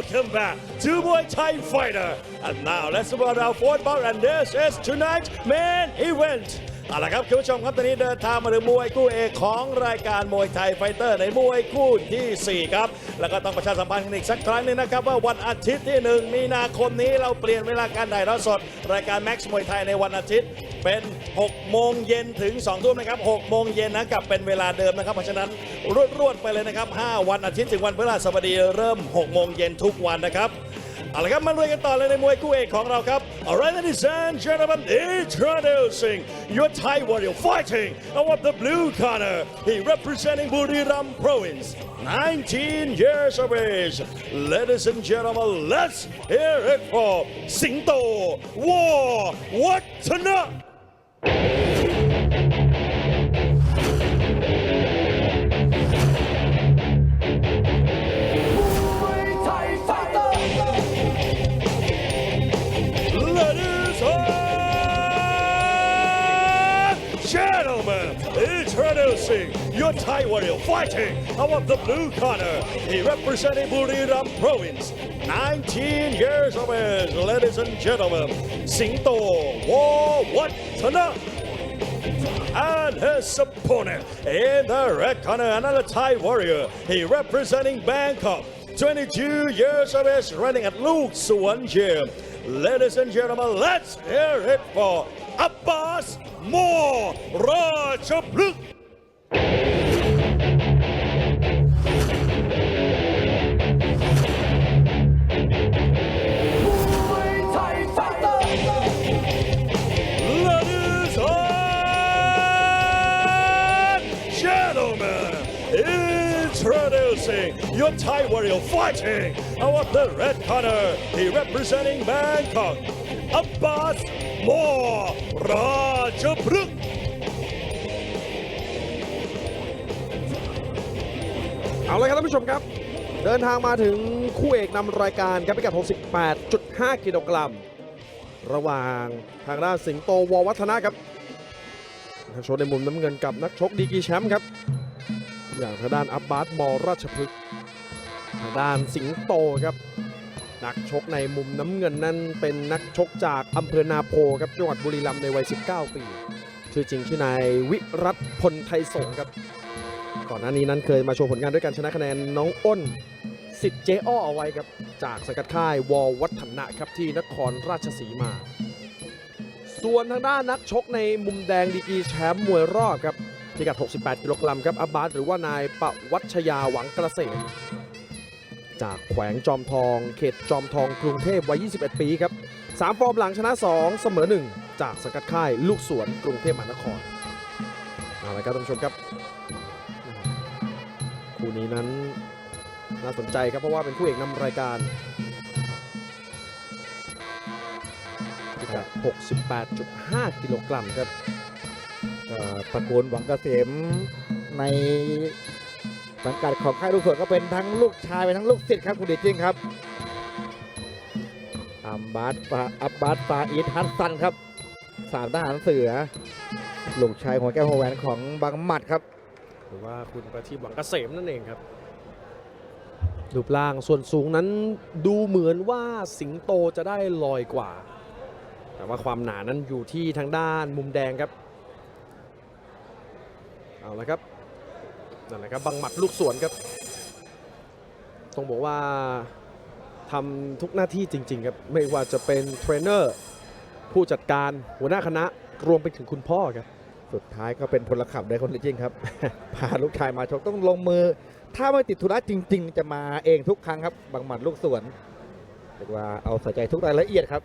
Welcome back to Muay Thai Fighter. And now let's about our fourth bout, and this is tonight's main event. เอาละครับคุณผู้ชมครับตอนนี้เดินทางมาถึงมวยคู่เอกของรายการมวยไทยไฟเตอร์ในมวยคู่ทีสี่ 4 ครับ แล้วก็ต้องประชาสัมพันธ์กันอีกสักครั้งหนึงนะครับว่าวันอาทิตย์ที่ 1 มีนาคมนี้เราเปลี่ยนเวลาการถ่ายทอดสด รายการแม็กซ์มวยไทยในวันอาทิตย์เป็น 6 โมงเย็นถึง 2 ทุ่มนะครับ 6 โมงเย็นนะกลับเป็นเวลาเดิมนะครับ เพราะฉะนั้นรวดๆไปเลยนะครับ 5 วันอาทิตย์ถึงวันพฤหัสบดีเริ่ม 6 โมงเย็นทุกวันนะครับ เอาละครับมาลุยกันต่อเลยในมวยคู่เอกของเราครับ Alright ladies and gentlemen introducing your Thai warrior fighting out of the blue corner he representing Buriram province 19 years of age ladies and gentlemen let's hear it for Singto War Watana ไท your Thai warrior fighting out of the blue corner. He representing Buriram province. 19 years of age, ladies and gentlemen. Singto War Watana. And his opponent in the red corner, another Thai warrior. He representing Bangkok. 22 years of age, running at Luke Suwan Gym. Ladies and gentlemen, let's hear it for Abbas Moore. Introducing your Thai warrior fighting out of the red corner. He representing Bangkok, Abbas Moore Rajabruk. เอาเลยครับท่านผู้ชมครับ เดินทางมาถึงคู่เอกนำรายการครับพิกัด 68.5 กิโลกรัม ระหว่างทางด้านสิงโตววัฒนะครับนักชกในมุมน้ำเงินกับนักชกดีกีแชมป์ครับ อย่างทางด้านอับบาสมอราชพฤกษ์ทางด้านสิงโตครับ นักชกในมุมน้ำเงินนั้นเป็นนักชกจากอำเภอนาโพครับจังหวัดบุรีรัมย์ในวัย 19 ปี ชื่อจริงชื่อนายวิรัตพลไทยสงครับ ก่อนหน้านี้นั้นเคยมาโชว์ผลงานด้วยการชนะคะแนนน้องอ้นสิทธิ์เจอ้อเอาไว้ครับ จากสกัดค่ายวอวัฒนะครับที่นครราชสีมา ส่วนทางด้านนักชกในมุมแดงดีกีแชมป์มวยรอบครับ พิกัด 68 กิโลกรัมครับอับบาสหรือว่านายปวัชยาหวังกระเสมจากแขวงจอมทอง เขตจอมทองกรุงเทพวัย 21 ปีครับสามฟอร์มหลังชนะ 2 เสมอ 1 จากสกัดค่ายลูกสวนกรุงเทพมหานครเอาละครับท่านผู้ชมครับ คู่นี้นั้นน่าสนใจครับเพราะว่าเป็นคู่เอกนำรายการพิกัด 68.5 กิโลกรัมครับ ตระกูลหวังเกษมในสังกัดของค่ายลูกเสือก็เป็นทั้งลูกชายเป็นทั้งลูกศิษย์ครับคุณเดชจริงครับอัมบาสฟาอับบาสฟาอีทฮัตซันครับสามทหารเสือ ลูกชายหัวแก้วหัวแหวนของบางหมัดครับ หรือว่าคุณประทีปหวังเกษมนั่นเองครับรูปร่างส่วนสูงนั้นดูเหมือนว่าสิงโตจะได้ลอยกว่า แต่ว่าความหนานั้นอยู่ที่ทางด้านมุมแดงครับ เอาละครับนั่นแหละครับบังหมัดลูกสวนครับต้องบอกว่าทำทุกหน้าที่จริง ๆ ครับ ไม่ว่าจะเป็นเทรนเนอร์ผู้จัดการหัวหน้าคณะรวมไปถึงคุณพ่อครับ สุดท้ายก็เป็นพลขับได้คนเดชจริงครับ พาลูกชายมาชกต้องลงมือ ถ้าไม่ติดธุระจริง ๆ จะมาเองทุกครั้งครับบางหมัดลูกสวนเรียกว่าเอาใส่ใจทุกรายละเอียดครับ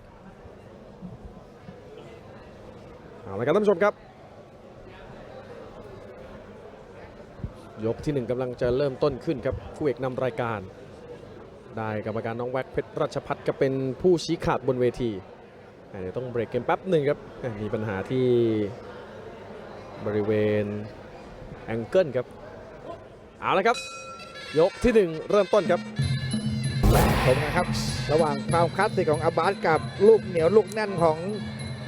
เอาละครับท่านผู้ชมครับ ยกที่หนึ่งกำลังจะเริ่มต้นขึ้นครับคู่เอกนำรายการ ได้กรรมการน้องแว็กเพชรรัชพัฒน์ก็เป็นผู้ชี้ขาดบนเวทีเดี๋ยวต้องเบรกเกมแป๊บหนึ่งครับมีปัญหาที่บริเวณแองเกิลครับเอาละครับ ยกที่หนึ่งเริ่มต้นครับผมนะครับระหว่างความคลาสสิกของอาบาสกับลูกเหนียวลูกแน่นของ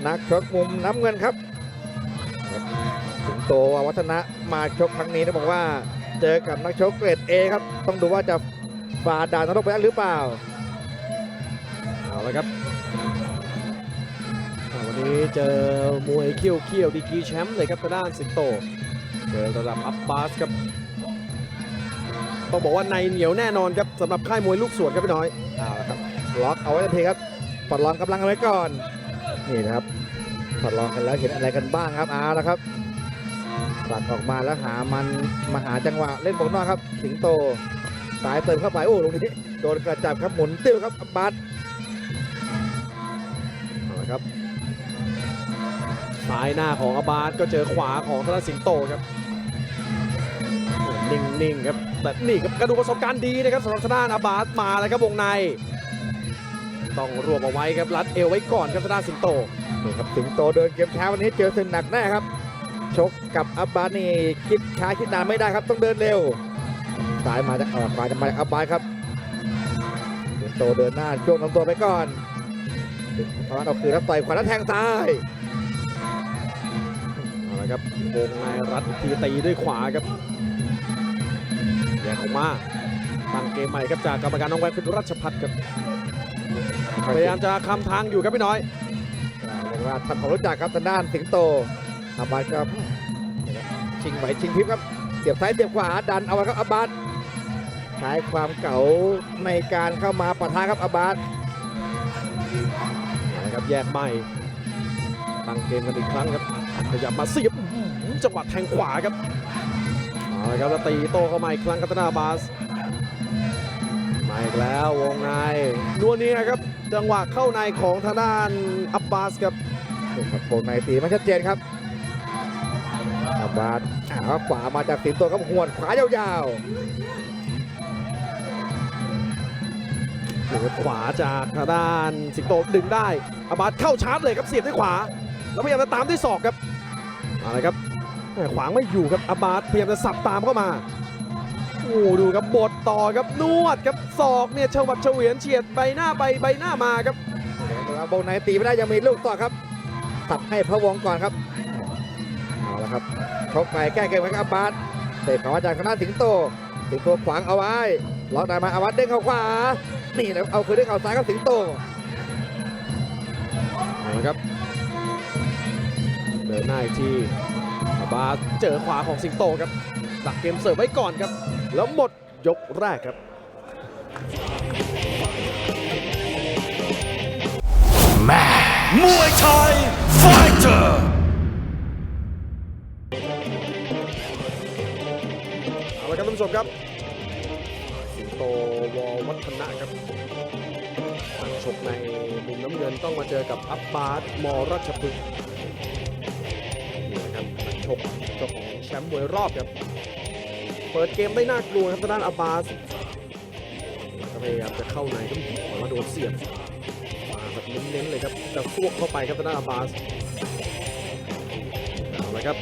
นักชกมุมน้ำเงินครับ โตวัฒนะมาชกครั้งนี้ต้องบอกว่า เจอกับนักชกเกรด A ครับ ต้องดูว่าจะฟฝ่าด่านนรกไปได้หรือเปล่า เอาละครับอ่าวันนี้เจอมวยเขี้ยวเขี้ยวดีกรีแชมป์เลยครับทางด้านสิงโตเจอระดับอัพบาสครับต้องบอกว่าในเหนียวแน่นอนครับสำหรับค่ายมวยลูกสวนครับพี่น้อยเอาละครับล็อกเอาไว้ทันทีครับปลดล็อกกำลังเอาไว้ก่อน นี่นะครับปลดล็อกกันแล้วเห็นอะไรกันบ้างครับเอาละครับ ตัดออกมาแล้วหามันมาหาจังหวะเล่นบอลนอกครับ สิงโตสายเติมเข้าไปโอ้ลงนี้โดนกระจับครับหมุนติ้วครับอับาสครับซ้ายหน้าของอาบาสก็เจอขวาของธนาสิงโตครับนิ่งๆครับแต่นี่ครับกระดูกประสบการณ์ดีนะครับสำหรับทางด้านอาบาสมาแล้วครับวงใน ต้องรวบเอาไว้ครับรัดเอวไว้ก่อนครับทางด้าสิงโตนี่ครับสิงโตเดินเกมช้าวันนี้เจอศึกหนักแน่ครับ ชกกับอับบาสนี่คิดช้าคิดนานไม่ได้ครับต้องเดินเร็วสายมาจากออขวาจะมาจากอับบาสครับสิงโตเดินหน้าช่วงลำตัวไปก่อนพอเอาคืนครับต่อยขวาแล้วแทงซ้ายเอาละครับวงในรัดทีตีด้วยขวาครับแยกออกมาตั้งเกมใหม่ครับจากกรรมการน้องแวนเป็นรัชพัฒน์ครับพยายามจะคำทางอยู่ครับพี่น้อยเรียกว่าทำความรู้จักครับทางด้านสิงโต อับบาสก็ชิงไหวชิงพริบครับ เสียบซ้ายเสียบขวาดันเอาไว้ครับอับาสใช้ความเก๋าในการเข้ามาปะทะครับอับาสนะครับแยกใหม่ตั้งเกมกันอีกครั้งครับขยับมาเสียบจังหวะแทงขวาครับเอาละครับแล้วตีโต้เข้ามาอีกครั้งกัตนาบาสมาอีกแล้ววงในนวลนี้ครับจังหวะเข้าในของทางด้านอับบาสครับนี่ครับโบนในตีไม่ชัดเจนครับ อับบาสอ่าขวามาจากสิงโตครับหวดขวายาวหรือขวาจากทางด้านสิงโตดึงได้อับบาสเข้าชาร์จเลยครับเสียบด้วยขวา แล้วพยายามจะตามด้วยศอกครับเอาละครับแม่ขวางไม่อยู่ครับอับบาสพยายามจะสับตามเข้ามาโอ้โหดูครับบดต่อครับนวดครับศอกเนี่ยเฉวัดเฉวียนเฉียดใบหน้าไปใบหน้ามาครับๆโบนในตีไม่ได้ยังมีลูกต่อครับตับให้พระวงก่อนครับเอาละครับ ชกไปแก้เกมไว้ครับอับบาสเตะขวาจากทางด้านสิงโต สิงโตขวางเอาไว้ล็อกได้มาอาวัตเด้งเข้าขวา นี่แล้วเอาคืนด้วยเข่าซ้ายครับสิงโตเอาละครับเดินหน้าอีกทีอาบาสเจอขวาของสิงโตครับดักเกมเสิร์ฟไว้ก่อนครับ แล้วหมดยกแรกครับมวยไทยไฟเตอร์ ผู้ชมครับ สิงโตวอวัฒนะครับนักชกในมุมน้ำเงินต้องมาเจอกับอับบาสมรัชพฤกษ์นี่นะครับนักชกเจ้าของแชมป์มวยรอบครับเปิดเกมได้น่ากลัวครับทางด้านอับบาสก็พยายามจะเข้าในก็มาโดนเสียบมาแบบเน้นๆเลยครับจะซวกเข้าไปครับทางด้านอับบาสเอาละครับ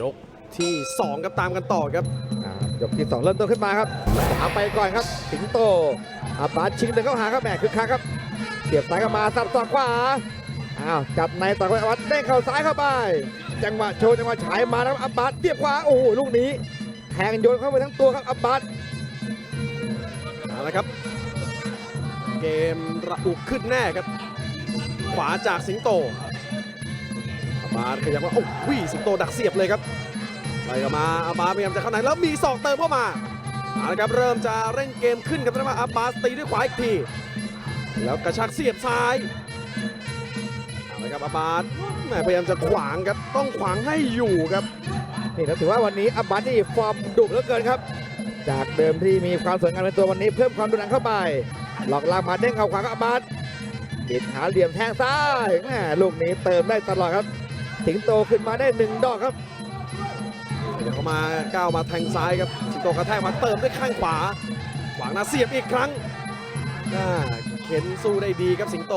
ยกที่2ครับตามกันต่อครับอ่ายกที่สองเริ่มต้นขึ้นมาครับเอาไปก่อนครับสิงโตอาบาสชิงเดินเข้าหาครับแหมคือคักครับเสียบซ้ายเข้ามาสับศอกขวาอ้าวจับในต่อไปอาวัตเด้งเข่าซ้ายเข้าไป จังหวะโชว์จังหวะฉายมาแล้วอับบาสเสียบขวาโอ้โหลูกนี้แทงโยนเข้าไปทั้งตัวครับอับบาสเอาละครับ เกมระอุขึ้นแน่ครับ ขวาจากสิงโตอา บาสขยับว่าโอ้วิสิงโตดักเสียบเลยครับไปกันมาอาบาสพยายามจะเข้าในแล้วมีศอกเติมเข้ามาเอาละครับเริ่มจะเร่งเกมขึ้นครับนะอาบาสตีด้วยขวาอีกทีแล้วกระชากเสียบซ้ายเอาละครับอาบาสแหมพยายามจะขวางครับต้องขวางให้อยู่ครับนี่ถือว่าวันนี้อับาสนี่ฟอร์มดุเหลือเกินครับ จากเดิมที่มีความสวยงามในตัววันนี้เพิ่มความดุดันเข้าไปหลอกลากมาเด้งเข่าขวากับอับาสปิดหาเหลี่ยมแทงซ้ายแหมลูกนี้เติมได้ตลอดครับ สิงโตขึ้นมาได้หนึ่งดอกครับเดี๋ยวเขามาก้าวมาแทงซ้ายครับสิงโตกระแทกมาเติมด้วยข้างขวาขวางหน้าเสียบอีกครั้งอ่าเข็นสู้ได้ดีครับสิงโต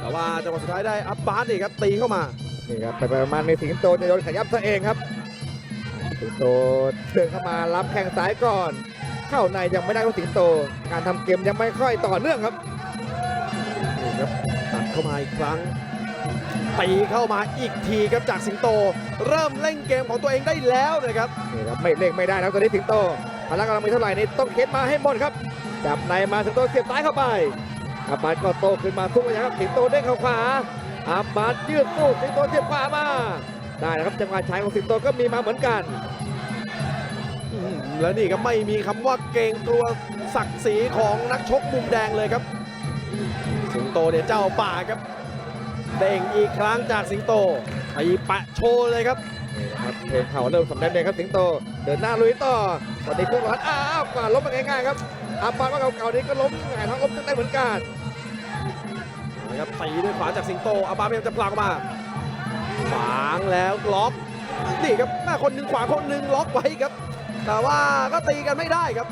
แต่ว่าจังหวะสุดท้ายได้อัพบาสนี่ครับตีเข้ามานี่ครับไปไปมาในสิงโตจะโดนขยับซะเองครับสิงโตเดินเข้ามารับแข้งซ้ายก่อน เข้าในยังไม่ได้ของสิงโต การทำเกมยังไม่ค่อยต่อเนื่องครับนี่ครับตัดเข้ามาอีกครั้ง ตีเข้ามาอีกทีครับจากสิงโต เริ่มเล่นเกมของตัวเองได้แล้วนะครับนี่ครับไม่เร่งไม่ได้นะครับตอนนี้สิงโตพละกำลังมีเท่าไหร่นี่ต้องเค้นมาให้หมดครับจับในมาสิงโตเสียบซ้ายเข้าไปอาบาดก็โตขึ้นมาสู้กันอย่างครับสิงโตเด้งเข้าขวาอาบาดยืดสู้สิงโตเสียบขวามาได้นะครับจังหวะใช้ของสิงโตก็มีมาเหมือนกันอืมแล้วนี่ก็ไม่มีคำว่าเกรงกลัวศักดิ์ศรีของนักชกมุมแดงเลยครับ สิงโตเนี่ยเจ้าป่าครับ เด้งอีกครั้งจากสิงโตไปปะโชว์เลยครับนี่นะครับเพลงเข่าเริ่มสำแดงเลยครับสิงโต เดินหน้าลุยต่อตอนนี้เครื่องร้อนอ้าวกว่าล้มไปง่ายๆครับอาบาว่าเก่าๆนี้ก็ล้มหงายท้องล้มได้เหมือนกันนะครับตีด้วยขวาจากสิงโตอาบาพยายามจะผลักมาขวางแล้วล็อกนี่ครับหน้าคนหนึ่งขวาคนหนึ่งล็อกไว้ครับ แต่ว่าก็ตีกันไม่ได้ครับ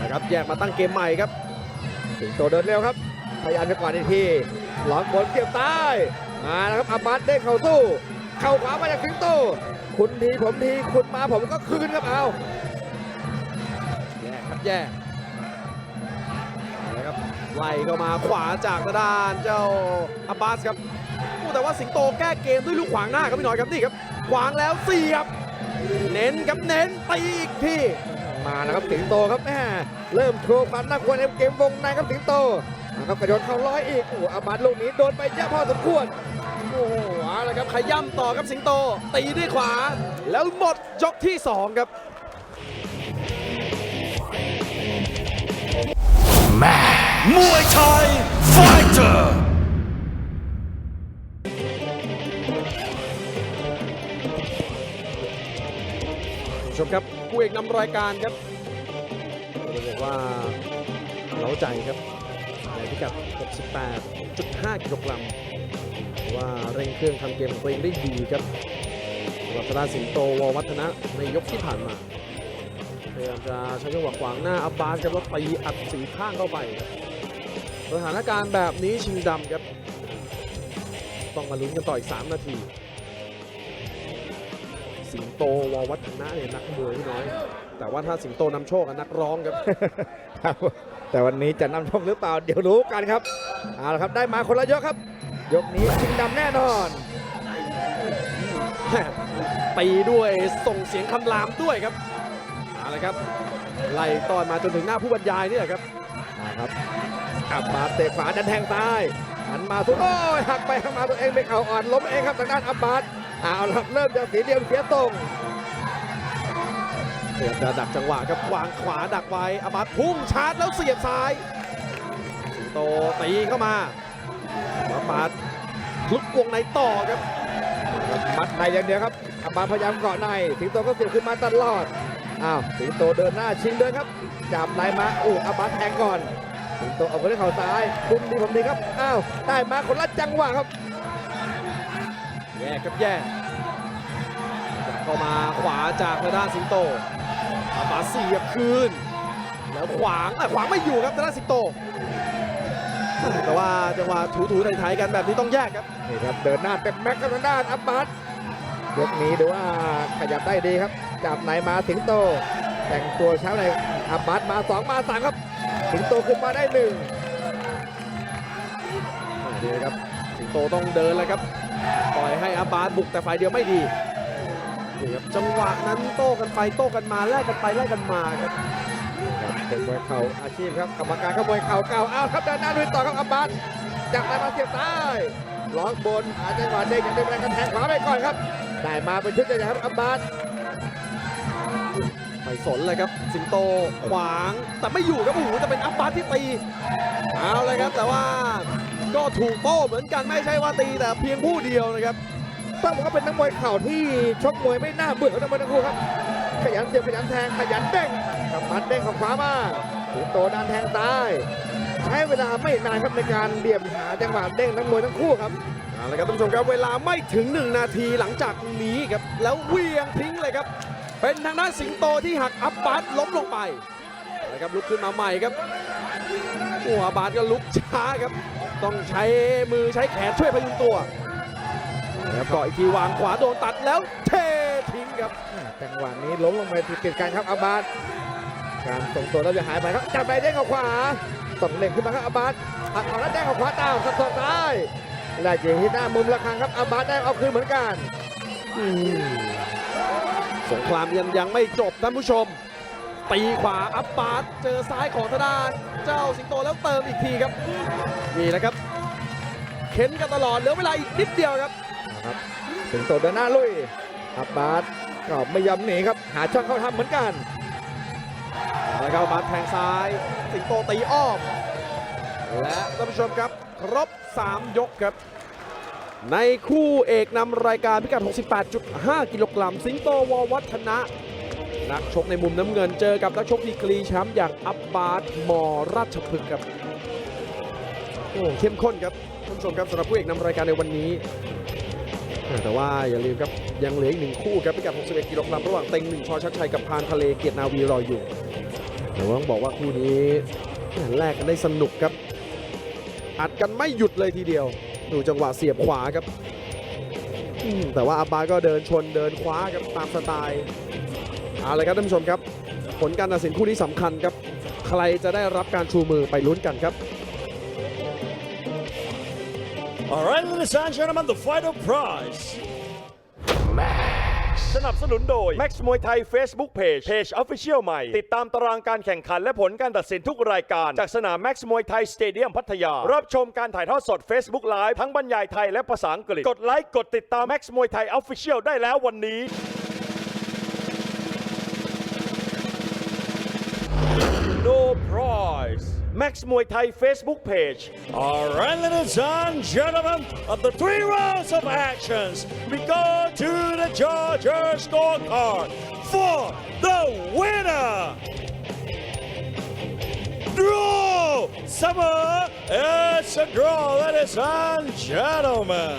นะครับแยกมาตั้งเกมใหม่ครับสิงโตเดินเร็วครับพยายามจะกวาดอีกที หลอกบนเกี่ยวใต้มาแล้วครับอาบาดเด้เข่าสู้เข่าขวามาจากสิงโตคุณทีผมทีคุณมาผมก็คืนครับเอาแยกครับแยกนะครับไล่เข้ามาขวาจากด้านเจ้าอับบาสครับอู้แต่ว่าสิงโตแก้เกมด้วยลูกขวางหน้าครับพี่หน่อยครับนี่ครับขวางแล้วเสียบ เน้นครับเน้นตีอีกทีมาแล้วครับสิงโตครับแม่เริ่มโชว์ความน่ากลัวในเกมวงในครับสิงโต นะครับกระโดดเข่าร้อยอีกโอ้โหอาบาดลูกนี้โดนไปเยอะพอสมควรโอ้โหเอาละครับขย้ำต่อครับสิงโต ตีด้วยขวา แล้วหมดยกที่ 2 ครับมวยไทยไฟเตอร์ผู้ชมครับคู่เอกนำรายการครับต้องบอกว่าเล้าใจครับในพิ กัด68.5 กิโลกรัมว่าเร่งเครื่องทำเกมของตัวเองได้ดีครับสำหรับธนาสิงโตววัฒนะในยกที่ผ่านมาพยายามจะใช้จังหวะขวางหน้าอับบาสครับแล้วตีอัดสีข้างเข้าไปสถานการณ์แบบนี้ชิงดำครับ ต้องมาลุ้นกันต่ออีก 3 นาที สิงโตววัฒนะเนี่ยนักมวยพี่น้อย แต่ว่าถ้าสิงโตนำโชคกับนักร้องครับ แต่วันนี้จะนำชมหรือเปล่าเดี๋ยวรู้กันครับเอาละครับได้มาคนละยกครับ ยกนี้ชิงดำแน่นอนตีด้วยส่งเสียงคำรามด้วยครับเอาละครับไล่ต้อนมาจนถึงหน้าผู้บรรยายนี่แหละครับนะครับอับบาสเตะขวาดันแทงซ้ายหันมาสุดโอ้ยหักไปข้างมาตัวเองไปเข่าอ่อนล้มเองครับทางด้านอับบาสเอาละครับเริ่มจะเสียเหลี่ยมเสียทรง พยายามจะดักจังหวะครับวางขวาดักไว้อาบัตพุ่งชาร์จแล้วเสียบซ้าย สิงโตตีเข้ามาอาบัตคลุกวงในต่อครับมัดในอย่างเดียวครับอับบาสพยายามเกาะในสิงโตก็เสียบขึ้นมาตลอดอ้าวสิงโตเดินหน้าชิงเดินครับจับในมาอู้อับบาสแทงก่อน สิงโตเอาไปด้วยเข่าซ้ายคุมดีผมดีครับอ้าวได้มาคนละจังหวะครับแยกครับแยกดักเข้ามาขวาจากทางด้านสิงโต อาบัตเสียบคืน แล้วขวางอะขวางไม่อยู่ครับทางด้านสิงโต แต่ว่าจังหวะถูๆไทยๆกันแบบนี้ต้องแยกครับ นี่ครับเดินหน้าเต็มแม็กซ์ครับทางด้านอับบาสยกนี้ดูว่าขยับได้ดีครับ จับไหนมาสิงโต แต่งตัวเช้าในอับบาสมาสองมาสามครับ สิงโตขึ้นมาได้หนึ่งนี่ครับสิงโตต้องเดินแล้วครับ ปล่อยให้อาบาสบุกแต่ฝ่ายเดียวไม่ดี นี่ครับจังหวะนั้นโต้กันไปโต้กันมาแลกกันไปแลกกันมาครับครับเป็นมวยเข่าอาชีพครับกรรมการก็มวยเข่าเก่าเอาครับเดินหน้าลุยต่อครับอับบาสจับไหนมาเสียบซ้ายล็อกบนหาจังหวะเด้งอย่างเดียวแรงกระแทงขวาไปก่อนครับได้มาเป็นชุดใหญ่ๆครับอับบาสไม่สนเลยครับ สิงโตขวางแต่ไม่อยู่ครับโอ้โหแต่เป็นอาบาสที่ตีเอาเลยครับแต่ว่าก็ถูกโต้เหมือนกันไม่ใช่ว่าตีแต่เพียงผู้เดียวนะครับ ต้องบอกว่าเป็นนักมวยเข่าที่ชกมวยไม่น่าเบื่อของนักมวยทั้งคู่ครับ ขยันเสียบขยันแทงขยันเด้งกับมัดเด้งของขวามาสิงโตดันแทงซ้าย ใช้เวลาไม่นานครับในการเดี่ยมหาจังหวะเด้งนักมวยทั้งคู่ครับเอาละครับท่านผู้ชมครับเวลาไม่ถึง 1 นาทีหลังจากนี้ครับแล้วเวียงทิ้งเลยครับ เป็นทางด้านสิงโตที่หักอัพบาสล้มลงไปนะครับลุกขึ้นมาใหม่ครับโอ้อัพบาสก็ลุกช้าครับ ต้องใช้มือใช้แขนช่วยพยุงตัว แล้วเกาะอีกทีวางขวาโดนตัดแล้วเททิ้งครับจังหวะนี้ล้มลงไปติดติดกันครับอาบาสการส่งตัวแล้วจะหายไปครับจับไปเด้งเขาขวาต้องเล่งขึ้นมาครับอาบาสหักเอาแล้วเด้งเขาขวาตามสับสอกซ้ายและยิงที่หน้ามุมระฆังครับอาบาสได้เอาคืนเหมือนกันสงครามยังยังไม่จบท่านผู้ชม ตีขวาอัปปาร์ตเจอซ้ายของธนานเจ้าสิงโตแล้วเติมอีกทีครับนี่แหละครับ เข็นกันตลอดเหลือเวลาอีกนิดเดียวครับนะ ครับสิงโตเดินหน้าลุยอาบาสก็ไม่ยอมหนีครับ หาช่องเข้าทำเหมือนกันแล้วก็มาแทงซ้าย สิงโตตีอ้อม และท่านผู้ชมครับครบ 3 ยกครับ ในคู่เอกนำรายการพิกัด 68.5 กิโลกรัม สิงโตววัฒนะ นักชกในมุมน้ำเงินเจอกับนักชกดีกรีแชมป์อย่างอับบาสมอราชพฤกษ์ครับ โอ้เข้มข้นครับท่านผู้ชมครับสำหรับผู้เอกนำรายการในวันนี้ แต่ว่าอย่าลืมครับ ยังเหลืออีกหนึ่งคู่ครับพิกัด 61 กิโลกรัมระหว่างเต็งหนึ่งชอชัดชัยกับพานทะเลเกียรตินาวีรออยู่ แต่ว่าต้องบอกว่าคู่นี้แแลกกันได้สนุกครับ อัดกันไม่หยุดเลยทีเดียว ดูจังหวะเสียบขวาครับ แต่ว่าอาบาก็เดินชนเดินคว้าครับตามสไตล์เอาเลยครับท่านผู้ชมครับ ผลการตัดสินคู่นี้สำคัญครับ ใครจะได้รับการชูมือไปลุ้นกันครับ All right, ladies and gentlemen, the final prize. สนับสนุนโดย Max มวยไทย Facebook Page Page Official ใหม่ ติดตามตารางการแข่งขันและผลการตัดสินทุกรายการ จากสนาม Max มวยไทยสเตเดียมพัทยา รับชมการถ่ายทอดสด Facebook Live ทั้งบรรยายไทยและภาษาอังกฤษ กดไลค์ กดติดตาม Max มวยไทย Official ได้แล้ววันนี้ No prize. Max Muay Thai Facebook page. All right, ladies and gentlemen, of the three rounds of actions, we go to the Georgia scorecard for the winner. Draw! Summer! It's a draw, ladies and gentlemen.